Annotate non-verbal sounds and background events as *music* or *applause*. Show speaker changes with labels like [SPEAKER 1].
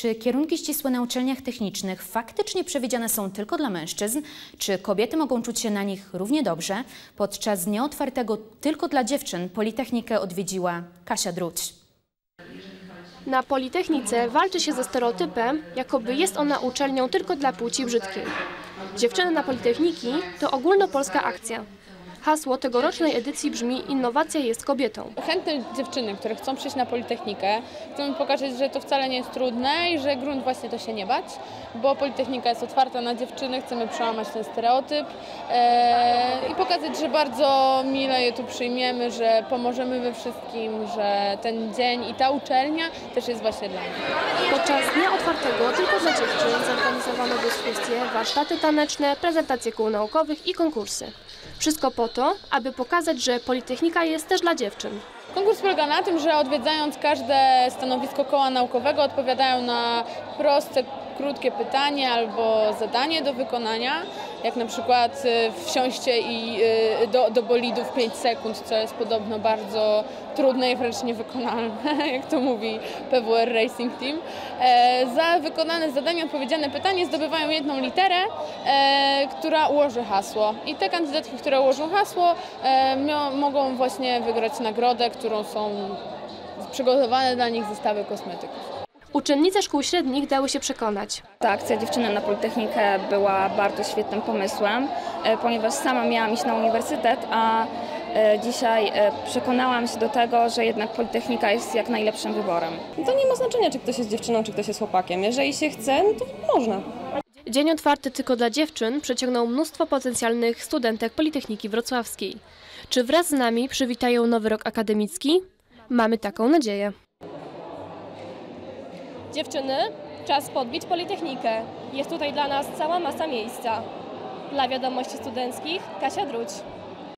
[SPEAKER 1] Czy kierunki ścisłe na uczelniach technicznych faktycznie przewidziane są tylko dla mężczyzn? Czy kobiety mogą czuć się na nich równie dobrze? Podczas dnia otwartego tylko dla dziewczyn Politechnikę odwiedziła Kasia Druć.
[SPEAKER 2] Na Politechnice walczy się ze stereotypem, jakoby jest ona uczelnią tylko dla płci brzydkiej. Dziewczyny na Politechniki to ogólnopolska akcja. Hasło tegorocznej edycji brzmi Innowacja jest kobietą.
[SPEAKER 3] Chętne dziewczyny, które chcą przyjść na Politechnikę, chcą pokazać, że to wcale nie jest trudne i że grunt właśnie to się nie bać, bo Politechnika jest otwarta na dziewczyny, chcemy przełamać ten stereotyp e, i pokazać, że bardzo mile je tu przyjmiemy, że pomożemy we wszystkim, że ten dzień i ta uczelnia też jest właśnie dla nich.
[SPEAKER 2] Podczas dnia otwartego tylko dla dziewczyn zorganizowano dyskusje, warsztaty taneczne, prezentacje kół naukowych i konkursy. Wszystko po to, aby pokazać, że Politechnika jest też dla dziewczyn.
[SPEAKER 3] Konkurs polega na tym, że odwiedzając każde stanowisko koła naukowego odpowiadają na proste, krótkie pytanie albo zadanie do wykonania, jak na przykład y, wsiąście i y, do, do bolidu w 5 sekund, co jest podobno bardzo trudne i wręcz niewykonalne, *laughs* jak to mówi PWR Racing Team. E, Za wykonane zadanie, odpowiedziane pytanie zdobywają jedną literę, e, która ułoży hasło. I te kandydatki, które ułożą hasło, e, mogą właśnie wygrać nagrodę, którą są przygotowane dla nich zestawy kosmetyków.
[SPEAKER 2] Uczennice szkół średnich dały się przekonać.
[SPEAKER 4] Ta akcja Dziewczyny na Politechnikę była bardzo świetnym pomysłem, e, ponieważ sama miałam iść na uniwersytet, a e, dzisiaj e, przekonałam się do tego, że jednak Politechnika jest jak najlepszym wyborem.
[SPEAKER 5] To nie ma znaczenia, czy ktoś jest dziewczyną, czy ktoś jest chłopakiem. Jeżeli się chce, no to można.
[SPEAKER 2] Dzień otwarty tylko dla dziewczyn przyciągnął mnóstwo potencjalnych studentek Politechniki Wrocławskiej. Czy wraz z nami przywitają nowy rok akademicki? Mamy taką nadzieję.
[SPEAKER 6] Dziewczyny, czas podbić Politechnikę. Jest tutaj dla nas cała masa miejsca. Dla wiadomości studenckich Kasia Druć.